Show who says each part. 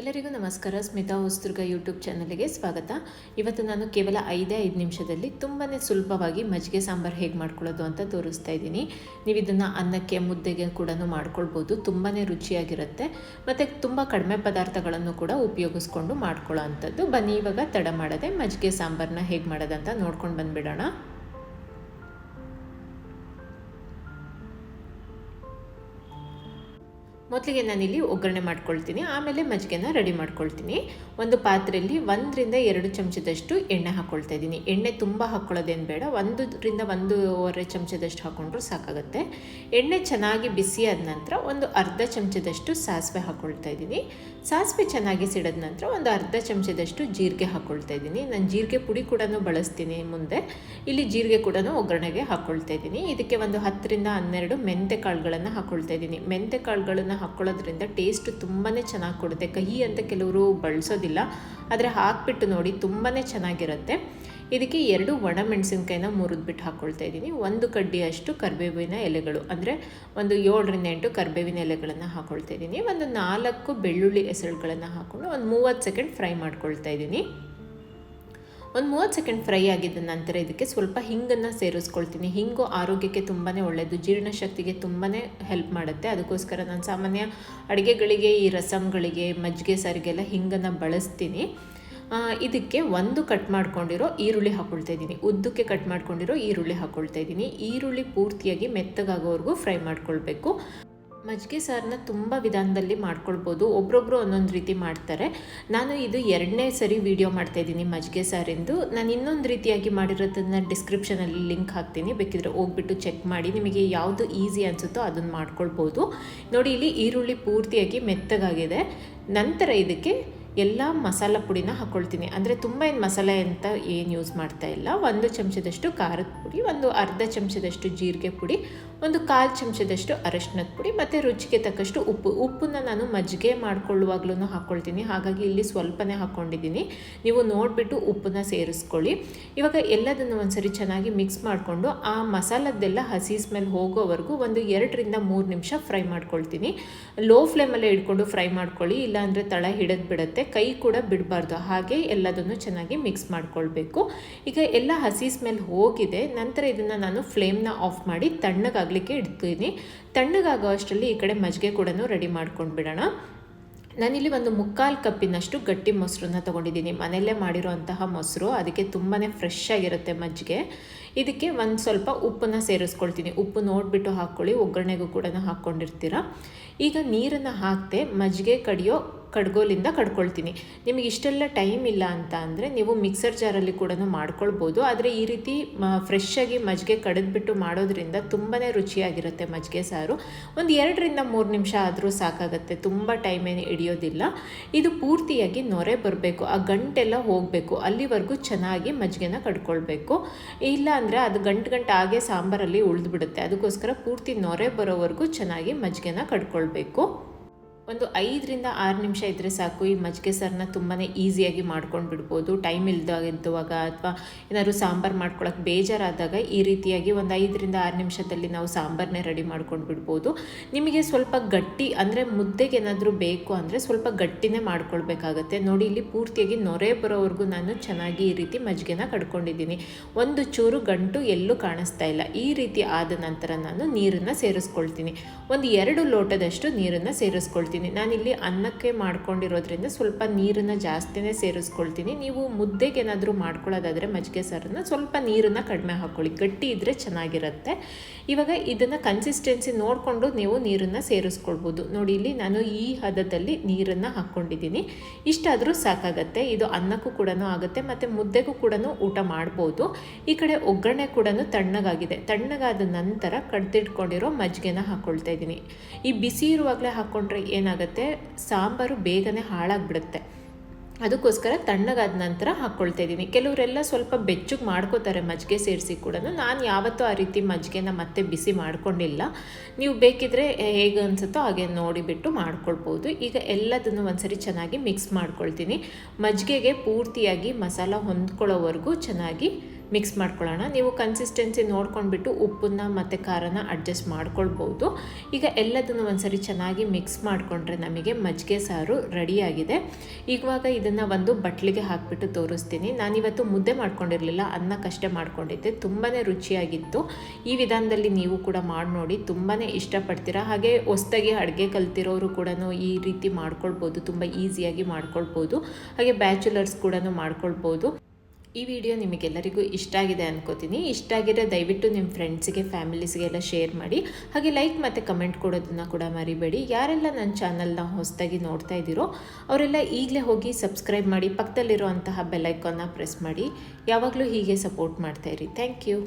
Speaker 1: ಎಲ್ಲರಿಗೂ ನಮಸ್ಕಾರ. ಸ್ಮಿತಾ ಹೊಸ್ದುರ್ಗ ಯೂಟ್ಯೂಬ್ ಚಾನಲ್ಗೆ ಸ್ವಾಗತ. ಇವತ್ತು ನಾನು ಕೇವಲ ಐದೇ ಐದು ನಿಮಿಷದಲ್ಲಿ ತುಂಬಾ ಸುಲಭವಾಗಿ ಮಜ್ಜಿಗೆ ಸಾಂಬಾರು ಹೇಗೆ ಮಾಡ್ಕೊಳ್ಳೋದು ಅಂತ ತೋರಿಸ್ತಾ ಇದ್ದೀನಿ. ನೀವು ಇದನ್ನು ಅನ್ನಕ್ಕೆ, ಮುದ್ದೆಗೆ ಕೂಡ ಮಾಡ್ಕೊಳ್ಬೋದು. ತುಂಬಾ ರುಚಿಯಾಗಿರುತ್ತೆ. ಮತ್ತು ತುಂಬ ಕಡಿಮೆ ಪದಾರ್ಥಗಳನ್ನು ಕೂಡ ಉಪಯೋಗಿಸ್ಕೊಂಡು ಮಾಡ್ಕೊಳ್ಳೋ ಅಂಥದ್ದು. ಬನ್ನಿ, ಇವಾಗ ತಡ ಮಾಡದೆ ಮಜ್ಜಿಗೆ ಸಾಂಬಾರನ್ನ ಹೇಗೆ ಮಾಡೋದಂತ ನೋಡ್ಕೊಂಡು ಬಂದುಬಿಡೋಣ. ಮೊದಲಿಗೆ ನಾನಿಲ್ಲಿ ಒಗ್ಗರಣೆ ಮಾಡ್ಕೊಳ್ತೀನಿ, ಆಮೇಲೆ ಮಜ್ಜಿಗೆನ ರೆಡಿ ಮಾಡ್ಕೊಳ್ತೀನಿ. ಒಂದು ಪಾತ್ರೆಯಲ್ಲಿ ಒಂದರಿಂದ ಎರಡು ಚಮಚದಷ್ಟು ಎಣ್ಣೆ ಹಾಕ್ಕೊಳ್ತಾ ಇದ್ದೀನಿ. ಎಣ್ಣೆ ತುಂಬ ಹಾಕ್ಕೊಳ್ಳೋದೇನು ಬೇಡ, ಒಂದರಿಂದ ಒಂದೂವರೆ ಚಮಚದಷ್ಟು ಹಾಕ್ಕೊಂಡ್ರು ಸಾಕಾಗುತ್ತೆ. ಎಣ್ಣೆ ಚೆನ್ನಾಗಿ ಬಿಸಿ ಆದ ನಂತರ ಒಂದು ಅರ್ಧ ಚಮಚದಷ್ಟು ಸಾಸಿವೆ ಹಾಕ್ಕೊಳ್ತಾ ಇದ್ದೀನಿ. ಸಾಸಿವೆ ಚೆನ್ನಾಗಿ ಸಿಡಿದ ನಂತರ ಒಂದು ಅರ್ಧ ಚಮಚದಷ್ಟು ಜೀರಿಗೆ ಹಾಕ್ಕೊಳ್ತಾ ಇದ್ದೀನಿ. ನಾನು ಜೀರಿಗೆ ಪುಡಿ ಕೂಡ ಬಳಸ್ತೀನಿ ಮುಂದೆ. ಇಲ್ಲಿ ಜೀರಿಗೆ ಕೂಡ ಒಗ್ಗರಣೆಗೆ ಹಾಕ್ಕೊಳ್ತಾ ಇದ್ದೀನಿ. ಇದಕ್ಕೆ ಒಂದು ಹತ್ತರಿಂದ ಹನ್ನೆರಡು ಮೆಂತೆ ಕಾಳುಗಳನ್ನು ಹಾಕ್ಕೊಳ್ತಾ ಇದ್ದೀನಿ. ಮೆಂತೆ ಕಾಳುಗಳನ್ನು ಹಾಕ್ಕೊಳ್ಳೋದ್ರಿಂದ ಟೇಸ್ಟ್ ತುಂಬಾ ಚೆನ್ನಾಗಿ ಕೊಡುತ್ತೆ. ಕಹಿ ಅಂತ ಕೆಲವರು ಬಳಸೋದಿಲ್ಲ, ಆದರೆ ಹಾಕ್ಬಿಟ್ಟು ನೋಡಿ ತುಂಬಾ ಚೆನ್ನಾಗಿರುತ್ತೆ. ಇದಕ್ಕೆ ಎರಡು ಒಣ ಮೆಣಸಿನ್ಕಾಯಿನ ಮುರಿದ್ಬಿಟ್ಟು ಹಾಕ್ಕೊಳ್ತಾ ಇದ್ದೀನಿ. ಒಂದು ಕಡ್ಡಿಯಷ್ಟು ಕರಿಬೇವಿನ ಎಲೆಗಳು, ಅಂದರೆ ಒಂದು ಏಳರಿಂದ ಎಂಟು ಕರಿಬೇವಿನ ಎಲೆಗಳನ್ನು ಹಾಕ್ಕೊಳ್ತಾ ಇದ್ದೀನಿ. ಒಂದು ನಾಲ್ಕು ಬೆಳ್ಳುಳ್ಳಿ ಹೆಸರುಗಳನ್ನು ಹಾಕ್ಕೊಂಡು ಒಂದು ಮೂವತ್ತು ಸೆಕೆಂಡ್ ಫ್ರೈ ಮಾಡ್ಕೊಳ್ತಾ ಇದ್ದೀನಿ. ಒಂದು ಮೂವತ್ತು ಸೆಕೆಂಡ್ ಫ್ರೈ ಆಗಿದ್ದ ನಂತರ ಇದಕ್ಕೆ ಸ್ವಲ್ಪ ಹಿಂಗನ್ನು ಸೇರಿಸ್ಕೊಳ್ತೀನಿ. ಹಿಂಗು ಆರೋಗ್ಯಕ್ಕೆ ತುಂಬಾ ಒಳ್ಳೆಯದು ಜೀರ್ಣಶಕ್ತಿಗೆ ತುಂಬಾ ಹೆಲ್ಪ್ ಮಾಡುತ್ತೆ. ಅದಕ್ಕೋಸ್ಕರ ನಾನು ಸಾಮಾನ್ಯ ಅಡುಗೆಗಳಿಗೆ, ಈ ರಸಮ್ಗಳಿಗೆ ಮಜ್ಜಿಗೆ, ಸಾರಿಗೆಲ್ಲ ಹಿಂಗನ್ನು ಬಳಸ್ತೀನಿ. ಇದಕ್ಕೆ ಒಂದು ಕಟ್ ಮಾಡ್ಕೊಂಡಿರೋ ಈರುಳ್ಳಿ ಹಾಕ್ಕೊಳ್ತಾ ಇದ್ದೀನಿ. ಉದ್ದಕ್ಕೆ ಕಟ್ ಮಾಡ್ಕೊಂಡಿರೋ ಈರುಳ್ಳಿ ಹಾಕ್ಕೊಳ್ತಾ ಇದ್ದೀನಿ. ಈರುಳ್ಳಿ ಪೂರ್ತಿಯಾಗಿ ಮೆತ್ತಗಾಗೋವರೆಗೂ ಫ್ರೈ ಮಾಡ್ಕೊಳ್ಬೇಕು. ಮಜ್ಜಿಗೆ ಸಾರನ್ನ ತುಂಬ ವಿಧಾನದಲ್ಲಿ ಮಾಡ್ಕೊಳ್ಬೋದು. ಒಬ್ರೊಬ್ರು ಒಂದೊಂದು ರೀತಿ ಮಾಡ್ತಾರೆ. ನಾನು ಇದು ಎರಡನೇ ಸರಿ ವಿಡಿಯೋ ಮಾಡ್ತಾಯಿದ್ದೀನಿ ಮಜ್ಜಿಗೆ ಸಾರಿಂದು. ನಾನು ಇನ್ನೊಂದು ರೀತಿಯಾಗಿ ಮಾಡಿರೋದನ್ನು ಡಿಸ್ಕ್ರಿಪ್ಷನಲ್ಲಿ ಲಿಂಕ್ ಹಾಕ್ತೀನಿ. ಬೇಕಿದ್ರೆ ಹೋಗ್ಬಿಟ್ಟು ಚೆಕ್ ಮಾಡಿ. ನಿಮಗೆ ಯಾವುದು ಈಸಿ ಅನಿಸುತ್ತೋ ಅದನ್ನು ಮಾಡ್ಕೊಳ್ಬೋದು. ನೋಡಿ, ಇಲ್ಲಿ ಈರುಳ್ಳಿ ಪೂರ್ತಿಯಾಗಿ ಮೆತ್ತಗಾಗಿದೆ. ನಂತರ ಇದಕ್ಕೆ ಎಲ್ಲ ಮಸಾಲ ಪುಡಿನ ಹಾಕ್ಕೊಳ್ತೀನಿ ಅಂದರೆ ತುಂಬ ಏನು ಮಸಾಲೆ ಅಂತ ಏನು ಯೂಸ್ ಮಾಡ್ತಾ ಇಲ್ಲ. ಒಂದು ಚಮಚದಷ್ಟು ಖಾರದ ಪುಡಿ, ಒಂದು ಅರ್ಧ ಚಮಚದಷ್ಟು ಜೀರಿಗೆ ಪುಡಿ, ಒಂದು ಕಾಲು ಚಮಚದಷ್ಟು ಅರಶಿನದ ಪುಡಿ ಮತ್ತು ರುಚಿಗೆ ತಕ್ಕಷ್ಟು ಉಪ್ಪು. ಉಪ್ಪನ್ನ ನಾನು ಮಜ್ಜಿಗೆ ಮಾಡ್ಕೊಳ್ಳುವಾಗ್ಲೂ ಹಾಕ್ಕೊಳ್ತೀನಿ ಹಾಗಾಗಿ ಇಲ್ಲಿ ಸ್ವಲ್ಪನೇ ಹಾಕ್ಕೊಂಡಿದ್ದೀನಿ ನೀವು ನೋಡಿಬಿಟ್ಟು ಉಪ್ಪನ್ನ ಸೇರಿಸ್ಕೊಳ್ಳಿ. ಇವಾಗ ಎಲ್ಲದನ್ನು ಒಂದ್ಸರಿ ಚೆನ್ನಾಗಿ ಮಿಕ್ಸ್ ಮಾಡಿಕೊಂಡು ಆ ಮಸಾಲದ್ದೆಲ್ಲ ಹಸಿ ಸ್ಮೆಲ್ ಹೋಗೋವರೆಗೂ ಒಂದು ಎರಡರಿಂದ ಮೂರು ನಿಮಿಷ ಫ್ರೈ ಮಾಡ್ಕೊಳ್ತೀನಿ. ಲೋ ಫ್ಲೇಮಲ್ಲೇ ಇಟ್ಕೊಂಡು ಫ್ರೈ ಮಾಡ್ಕೊಳ್ಳಿ. ಇಲ್ಲಾಂದರೆ ತಳ ಹಿಡಿದು ಬಿಡುತ್ತೆ. ಕೈ ಕೂಡ ಬಿಡಬಾರ್ದು. ಹಾಗೆ ಎಲ್ಲದನ್ನು ಚೆನ್ನಾಗಿ ಮಿಕ್ಸ್ ಮಾಡ್ಕೊಳ್ಬೇಕು. ಈಗ ಎಲ್ಲ ಹಸಿ ಸ್ಮೆಲ್ ಹೋಗಿದೆ. ನಂತರ ಇದನ್ನು ನಾನು ಫ್ಲೇಮ್ನ ಆಫ್ ಮಾಡಿ ತಣ್ಣಗಾಗಲಿಕ್ಕೆ ಇಡ್ತೀನಿ. ತಣ್ಣಗಾಗೋ ಅಷ್ಟರಲ್ಲಿ ಈ ಕಡೆ ಮಜ್ಜಿಗೆ ಕೂಡ ರೆಡಿ ಮಾಡ್ಕೊಂಡು ಬಿಡೋಣ. ನಾನಿಲ್ಲಿ ಒಂದು ಮುಕ್ಕಾಲು ಕಪ್ಪಿನಷ್ಟು ಗಟ್ಟಿ ಮೊಸರನ್ನ ತೊಗೊಂಡಿದ್ದೀನಿ. ಮನೆಯಲ್ಲೇ ಮಾಡಿರೋಂತಹ ಮೊಸರು, ಅದಕ್ಕೆ ತುಂಬಾ ಫ್ರೆಶ್ ಆಗಿರುತ್ತೆ ಮಜ್ಜಿಗೆ. ಇದಕ್ಕೆ ಒಂದು ಸ್ವಲ್ಪ ಉಪ್ಪನ್ನು ಸೇರಿಸ್ಕೊಳ್ತೀನಿ. ಉಪ್ಪು ನೋಡಿಬಿಟ್ಟು ಹಾಕ್ಕೊಳ್ಳಿ. ಒಗ್ಗರಣೆಗೂ ಕೂಡ ಹಾಕ್ಕೊಂಡಿರ್ತೀರ? ಈಗ ನೀರನ್ನು ಹಾಕ್ತೆ ಮಜ್ಜಿಗೆ ಕಡಿಯೋ ಕಡ್ಗೋಲಿಂದ ಕಡ್ಕೊಳ್ತೀನಿ. ನಿಮಗೆ ಇಷ್ಟೆಲ್ಲ ಟೈಮ್ ಇಲ್ಲ ಅಂತ ಅಂದರೆ ನೀವು ಮಿಕ್ಸರ್ ಜಾರಲ್ಲಿ ಕೂಡ ಮಾಡ್ಕೊಳ್ಬೋದು. ಆದರೆ ಈ ರೀತಿ ಫ್ರೆಶ್ ಆಗಿ ಮಜ್ಜಿಗೆ ಕಡಿದ್ಬಿಟ್ಟು ಮಾಡೋದ್ರಿಂದ ತುಂಬಾ ರುಚಿಯಾಗಿರುತ್ತೆ ಮಜ್ಜಿಗೆ ಸಾರು. ಒಂದು ಎರಡರಿಂದ ಮೂರು ನಿಮಿಷ ಆದರೂ ಸಾಕಾಗುತ್ತೆ. ತುಂಬ ಟೈಮೇನು ಹಿಡಿಯೋದಿಲ್ಲ. ಇದು ಪೂರ್ತಿಯಾಗಿ ನೊರೆ ಬರಬೇಕು. ಆ ಗಂಟೆಲ್ಲ ಹೋಗಬೇಕು. ಅಲ್ಲಿವರೆಗೂ ಚೆನ್ನಾಗಿ ಮಜ್ಜಿಗೆನ ಕಡ್ಕೊಳ್ಬೇಕು. ಇಲ್ಲ ಅಂದರೆ ಅದು ಗಂಟು ಗಂಟು ಹಾಗೆ ಸಾಂಬಾರಲ್ಲಿ ಉಳಿದ್ಬಿಡುತ್ತೆ. ಅದಕ್ಕೋಸ್ಕರ ಪೂರ್ತಿ ನೊರೆ ಬರೋವರೆಗೂ ಚೆನ್ನಾಗಿ ಮಜ್ಜಿಗೆನ ಕಡ್ಕೊಳ್ಬೇಕು. ಒಂದು ಐದರಿಂದ ಆರು ನಿಮಿಷ ಇದ್ದರೆ ಸಾಕು. ಈ ಮಜ್ಜಿಗೆ ಸಾರನ್ನ ತುಂಬಾ ಈಸಿಯಾಗಿ ಮಾಡ್ಕೊಂಡು ಬಿಡ್ಬೋದು. ಟೈಮ್ ಇಲ್ದಾಗಿದ್ದುವಾಗ ಅಥವಾ ಏನಾದ್ರು ಸಾಂಬಾರು ಮಾಡ್ಕೊಳಕ್ಕೆ ಬೇಜಾರಾದಾಗ ಈ ರೀತಿಯಾಗಿ ಒಂದು ಐದರಿಂದ ಆರು ನಿಮಿಷದಲ್ಲಿ ನಾವು ಸಾಂಬಾರನ್ನೇ ರೆಡಿ ಮಾಡ್ಕೊಂಡು ಬಿಡ್ಬೋದು. ನಿಮಗೆ ಸ್ವಲ್ಪ ಗಟ್ಟಿ ಅಂದರೆ ಮುದ್ದೆಗೆ ಏನಾದರೂ ಬೇಕು ಅಂದರೆ ಸ್ವಲ್ಪ ಗಟ್ಟಿನೇ ಮಾಡ್ಕೊಳ್ಬೇಕಾಗತ್ತೆ. ನೋಡಿ, ಇಲ್ಲಿ ಪೂರ್ತಿಯಾಗಿ ನೊರೆ ಬರೋವರೆಗೂ ನಾನು ಚೆನ್ನಾಗಿ ಈ ರೀತಿ ಮಜ್ಜಿಗೆನ ಕಡ್ಕೊಂಡಿದ್ದೀನಿ. ಒಂದು ಚೂರು ಗಂಟು ಎಲ್ಲೂ ಕಾಣಿಸ್ತಾ ಇಲ್ಲ. ಈ ರೀತಿ ಆದ ನಂತರ ನಾನು ನೀರನ್ನು ಸೇರಿಸ್ಕೊಳ್ತೀನಿ. ಒಂದು ಎರಡು ಲೋಟದಷ್ಟು ನೀರನ್ನು ಸೇರಿಸ್ಕೊಳ್ತೀನಿ. ನಾನಿಲ್ಲಿ ಅನ್ನಕ್ಕೆ ಮಾಡ್ಕೊಂಡಿರೋದ್ರಿಂದ ಸ್ವಲ್ಪ ನೀರನ್ನು ಜಾಸ್ತಿನೇ ಸೇರಿಸ್ಕೊಳ್ತೀನಿ. ನೀವು ಮುದ್ದೆಗೆ ಏನಾದರೂ ಮಾಡ್ಕೊಳ್ಳೋದಾದರೆ ಮಜ್ಜಿಗೆ ಸಾರನ್ನು ಸ್ವಲ್ಪ ನೀರನ್ನು ಕಡಿಮೆ ಹಾಕ್ಕೊಳ್ಳಿ ಗಟ್ಟಿ ಇದ್ದರೆ ಚೆನ್ನಾಗಿರುತ್ತೆ. ಇವಾಗ ಇದನ್ನು ಕನ್ಸಿಸ್ಟೆನ್ಸಿ ನೋಡಿಕೊಂಡು ನೀವು ನೀರನ್ನು ಸೇರಿಸ್ಕೊಳ್ಬೋದು. ನೋಡಿ, ಇಲ್ಲಿ ನಾನು ಈ ಹದದಲ್ಲಿ ನೀರನ್ನು ಹಾಕ್ಕೊಂಡಿದ್ದೀನಿ. ಇಷ್ಟಾದರೂ ಸಾಕಾಗತ್ತೆ. ಇದು ಅನ್ನಕ್ಕೂ ಕೂಡ ಆಗುತ್ತೆ, ಮತ್ತು ಮುದ್ದೆಗೂ ಕೂಡ ಊಟ ಮಾಡ್ಬೋದು. ಈ ಕಡೆ ಒಗ್ಗರಣೆ ಕೂಡ ತಣ್ಣಗಾಗಿದೆ. ತಣ್ಣಗಾದ ನಂತರ ಕಡ್ದಿಟ್ಕೊಂಡಿರೋ ಮಜ್ಜಿಗೆನ ಹಾಕ್ಕೊಳ್ತಾ ಇದ್ದೀನಿ. ಈ ಬಿಸಿ ಇರುವಾಗಲೇ ಹಾಕ್ಕೊಂಡ್ರೆ ಏನಾಗುತ್ತೆ? ಸಾಂಬಾರು ಬೇಗನೆ ಹಾಳಾಗ್ಬಿಡುತ್ತೆ. ಅದಕ್ಕೋಸ್ಕರ ತಣ್ಣಗಾದ ನಂತರ ಹಾಕ್ಕೊಳ್ತಾ ಇದ್ದೀನಿ. ಕೆಲವರೆಲ್ಲ ಸ್ವಲ್ಪ ಬೆಚ್ಚಗೆ ಮಾಡ್ಕೋತಾರೆ ಮಜ್ಜಿಗೆ ಸೇರಿಸಿ ಕೂಡ ನಾನು ಯಾವತ್ತೂ ಆ ರೀತಿ ಮಜ್ಜಿಗೆನ ಮತ್ತೆ ಬಿಸಿ ಮಾಡ್ಕೊಂಡಿಲ್ಲ. ನೀವು ಬೇಕಿದ್ರೆ ಹೇಗೆ ಅನಿಸುತ್ತೋ ಹಾಗೆ ನೋಡಿಬಿಟ್ಟು ಮಾಡ್ಕೊಳ್ಬೋದು. ಈಗ ಎಲ್ಲದನ್ನು ಒಂದ್ಸರಿ ಚೆನ್ನಾಗಿ ಮಿಕ್ಸ್ ಮಾಡ್ಕೊಳ್ತೀನಿ. ಮಜ್ಜಿಗೆಗೆ ಪೂರ್ತಿಯಾಗಿ ಮಸಾಲ ಹೊಂದ್ಕೊಳ್ಳೋವರೆಗೂ ಚೆನ್ನಾಗಿ ಮಿಕ್ಸ್ ಮಾಡ್ಕೊಳ್ಳೋಣ. ನೀವು ಕನ್ಸಿಸ್ಟೆನ್ಸಿ ನೋಡ್ಕೊಂಡ್ಬಿಟ್ಟು ಉಪ್ಪನ್ನ ಮತ್ತು ಖಾರನ ಅಡ್ಜಸ್ಟ್ ಮಾಡ್ಕೊಳ್ಬೋದು. ಈಗ ಎಲ್ಲದನ್ನು ಒಂದ್ಸರಿ ಚೆನ್ನಾಗಿ ಮಿಕ್ಸ್ ಮಾಡಿಕೊಂಡ್ರೆ ನಮಗೆ ಮಜ್ಜಿಗೆ ಸಾರು ರೆಡಿಯಾಗಿದೆ. ಇವಾಗ ಇದನ್ನು ಒಂದು ಬಟ್ಲಿಗೆ ಹಾಕಿಬಿಟ್ಟು ತೋರಿಸ್ತೀನಿ. ನಾನಿವತ್ತು ಮುದ್ದೆ ಮಾಡ್ಕೊಂಡಿರಲಿಲ್ಲ ಅನ್ನಕ್ಕಷ್ಟೇ ಮಾಡ್ಕೊಂಡಿದ್ದೆ. ತುಂಬಾ ರುಚಿಯಾಗಿತ್ತು. ಈ ವಿಧಾನದಲ್ಲಿ ನೀವು ಕೂಡ ಮಾಡಿ ನೋಡಿ ತುಂಬಾ ಇಷ್ಟಪಡ್ತೀರಾ. ಹಾಗೆ ಹೊಸ್ದಾಗಿ ಅಡುಗೆ ಕಲ್ತಿರೋರು ಕೂಡ ಈ ರೀತಿ ಮಾಡ್ಕೊಳ್ಬೋದು, ತುಂಬ ಈಸಿಯಾಗಿ ಮಾಡ್ಕೊಳ್ಬೋದು. ಹಾಗೆ ಬ್ಯಾಚುಲರ್ಸ್ ಕೂಡ ಮಾಡ್ಕೊಳ್ಬೋದು. ಈ ವಿಡಿಯೋ ನಿಮಗೆಲ್ಲರಿಗೂ ಇಷ್ಟ ಆಗಿದೆ ಅನ್ಕೋತೀನಿ. ಇಷ್ಟ ಆಗಿದ್ರೆ ದಯವಿಟ್ಟು ನಿಮ್ಮ ಫ್ರೆಂಡ್ಸಿಗೆ ಫ್ಯಾಮಿಲೀಸ್ಗೆಲ್ಲ ಶೇರ್ ಮಾಡಿ. ಹಾಗೆ ಲೈಕ್ ಮತ್ತು ಕಮೆಂಟ್ ಕೊಡೋದನ್ನು ಕೂಡ ಮರಿಬೇಡಿ. ಯಾರೆಲ್ಲ ನನ್ನ ಚಾನಲ್ನ ಹೊಸದಾಗಿ ನೋಡ್ತಾ ಇದ್ದೀರೋ, ಅವರೆಲ್ಲ ಈಗಲೇ ಹೋಗಿ ಸಬ್ಸ್ಕ್ರೈಬ್ ಮಾಡಿ, ಪಕ್ಕದಲ್ಲಿರುವಂತಹ ಬೆಲ್ಲೈಕನ್ನ ಪ್ರೆಸ್ ಮಾಡಿ. ಯಾವಾಗಲೂ ಹೀಗೆ ಸಪೋರ್ಟ್ ಮಾಡ್ತಾಯಿರಿ ಥ್ಯಾಂಕ್ ಯು